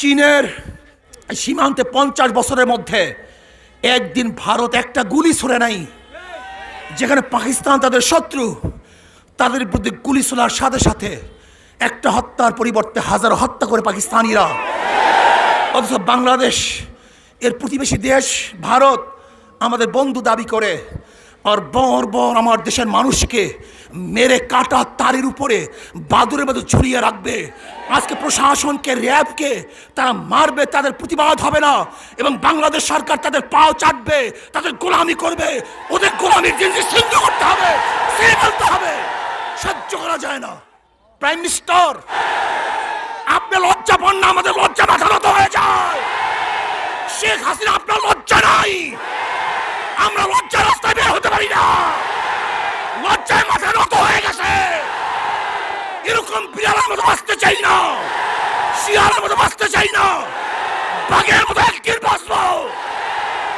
চীনের সীমান্তে পঞ্চাশ বছরের মধ্যে একদিন ভারত একটা গুলি ছড়ে নাই, যেখানে পাকিস্তান তাদের শত্রু, তাদের প্রতি গুলি ছোড়ার সাথে সাথে একটা হত্যার পরিবর্তে হাজার হত্যা করে পাকিস্তানিরা। অথচ বাংলাদেশ, এর প্রতিবেশী দেশ, ভারত আমাদের বন্ধু দাবি করে আর বর বর আমার দেশের মানুষকে মেরে কাটা তারের উপরে, বাদুরের মতো ছড়িয়ে রাখবে। আজকে প্রশাসনকে, র্যাবকে তারা মারবে, তাদের প্রতিবাদ হবে না। এবং বাংলাদেশ সরকার তাদের পাও চাটবে, তাদের গোলামি করবে। ওদের গোলামির জিনিস সিদ্ধ করতে হবে বলতে হবে। সহ্য করা যায় না। প্রাইম মিনিস্টার, আপনি লজ্জা পান না, আমাদের লজ্জা মাথা নত হয়ে যায়। শেখ হাসিনা, আপনার লজ্জা নাই। আমরা লজ্জা রাস্তায় বের হতে পারি না লজ্জায় মাথা নত হয়ে গেছে এরকম বিড়ালের মতো বাঁচতে চাই না। শিয়ালের মতো বাঁচতে চাই না। বাঘের মতো একদিন বাঁচবো।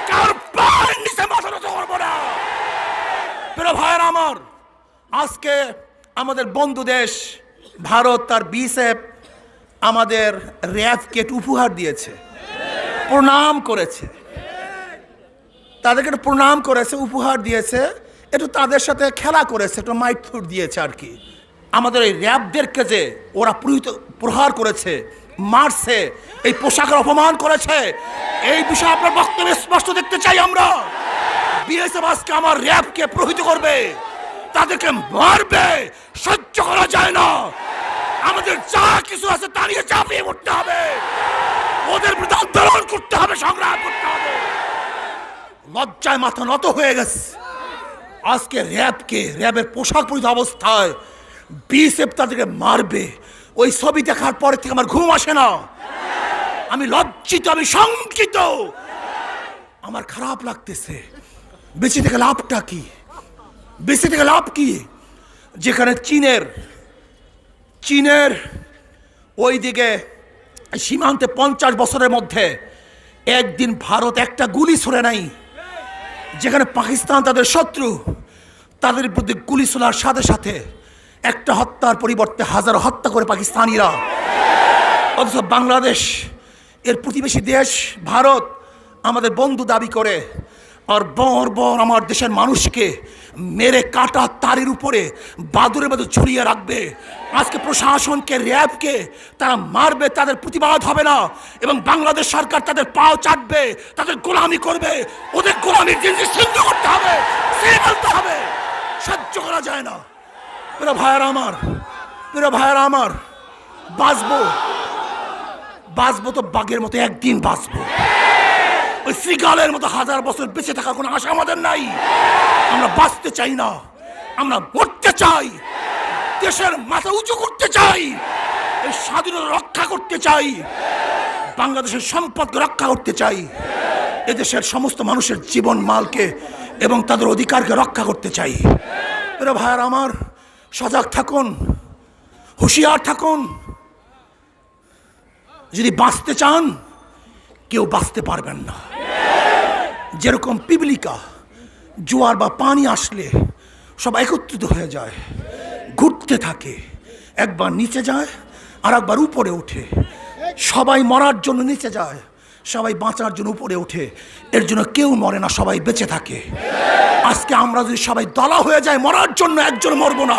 কারোর পায়ের নিচে মাথা নত করব না। প্রিয় ভাইয়ের আমার, আজকে আমাদের বন্ধু দেশ, ভারত তার বিএসএফ আমাদের র্যাবকে উপহার দিয়েছে। প্রণাম করেছে। তাদেরকে একটু প্রণাম করেছে, উপহার দিয়েছে। একটু তাদের সাথে খেলা করেছে, একটু মাইথুর দিয়েছে আর কি। আমাদের এই র্যাবদেরকে যে ওরা প্রহিত, প্রহার করেছে, মারছে, এই পোশাকের অপমান করেছে, এই বিষয়ে আপনার বক্তব্য স্পষ্ট দেখতে চাই আমরা। বিএসএফ আজকে আমার র্যাবকে প্রহিত করবে, তাদেরকে মারবে, সহ্য করা যায় না। আমাদের যা কিছু আছে তা নিয়ে চাপিয়ে উঠতে হবে। ওদের বিরুদ্ধে আন্দোলন করতে হবে, সংগ্রাম করতে হবে। লজ্জায় মাথা নত হয়ে গেছে। আজকে র্যাবকে, র্যাবের পোশাক পরিহিত অবস্থায় বিএসএফ তাদেরকে মারবে। ওই ছবি দেখার পরে থেকে আমার ঘুম আসে না। আমি লজ্জিত, আমি শঙ্কিত। আমার খারাপ লাগতেছে। বেঁচে থেকে লাভটা কি? বেঁচে থেকে লাভ কি? যেখানে চীনের চীনের ওই দিকে সীমান্তে পঞ্চাশ বছরের মধ্যে একদিন ভারত একটা গুলি ছড়ে নাই, যেখানে পাকিস্তান তাদের শত্রু, তাদের প্রতি গুলি ছোড়ার সাথে সাথে একটা হত্যার পরিবর্তে হাজার হত্যা করে পাকিস্তানিরা। অথচ বাংলাদেশ, এর প্রতিবেশী দেশ, ভারত আমাদের বন্ধু দাবি করে, আর বর বর আমার দেশের মানুষকে মেরে কাটা তারের উপরে বাদুরের মতো ছড়িয়ে রাখবে। আজকে প্রশাসনকে, র্যাবকে তারা মারবে, তাদের প্রতিবাদ হবে না এবং বাংলাদেশ সরকার তাদের পাও চাটবে, তাদের গোলামি করবে, ওদের জিনিস সিদ্ধ করতে হবে সে হবে। সহ্য করা যায় না। প্রিয় ভাইয়ার আমার প্রিয় ভাইয়ার আমার বাঁচবো বাঁচবো তো বাঘের মতো একদিন বাঁচবো ওই শ্রীকালের মতো হাজার বছর বেঁচে থাকার কোনো আশা আমাদের নাই আমরা বাঁচতে চাই না আমরা মরতে চাই দেশের মাথা উঁচু করতে চাই এই স্বাধীনতা রক্ষা করতে চাই বাংলাদেশের সম্পদকে রক্ষা করতে চাই এদেশের সমস্ত মানুষের জীবন মালকে এবং তাদের অধিকারকে রক্ষা করতে চাই এরা ভাইয়ার আমার সজাগ থাকুন, হুঁশিয়ার থাকুন। যদি বাঁচতে চান, কেউ বাঁচতে পারবেন না। যেরকম পিবলিকা, জোয়ার বা পানি আসলে সব একত্রিত হয়ে যায়, ঘুরতে থাকে, একবার নিচে যায় আর একবার উপরে ওঠে। সবাই মরার জন্য নিচে যায় সবাই বাঁচার জন্য উপরে ওঠে। এর জন্য কেউ মরে না, সবাই বেঁচে থাকে। আজকে আমরা যদি সবাই দলা হয়ে যায় মরার জন্য একজন মরবো না।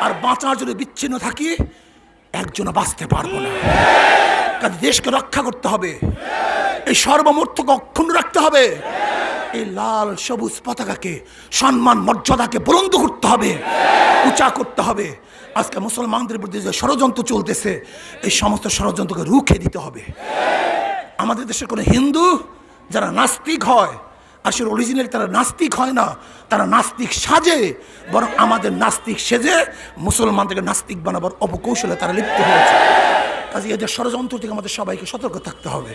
আর বাঁচার জন্য বিচ্ছিন্ন থাকি, একজনও বাঁচতে পারব না। কাজে দেশকে রক্ষা করতে হবে। এই সর্বমূর্তকে অক্ষুণ্ণ রাখতে হবে। এই লাল, সবুজ পতাকাকে, সম্মান, মর্যাদাকে বুলন্দ করতে হবে। উঁচা করতে হবে। আজকে মুসলমানদের বিরুদ্ধে যে ষড়যন্ত্র চলতেছে, এই সমস্ত ষড়যন্ত্রকে রুখে দিতে হবে। আমাদের দেশের কোনো হিন্দু যারা নাস্তিক হয়, আসলে অরিজিনাল তারা নাস্তিক হয় না, তারা নাস্তিক সাজে, বরং আমাদের নাস্তিক সেজে, মুসলমানদেরকে নাস্তিক বানাবার অপকৌশলে তারা লিপ্ত হয়েছে। কাজে এদের ষড়যন্ত্র থেকে আমাদের সবাইকে সতর্ক থাকতে হবে।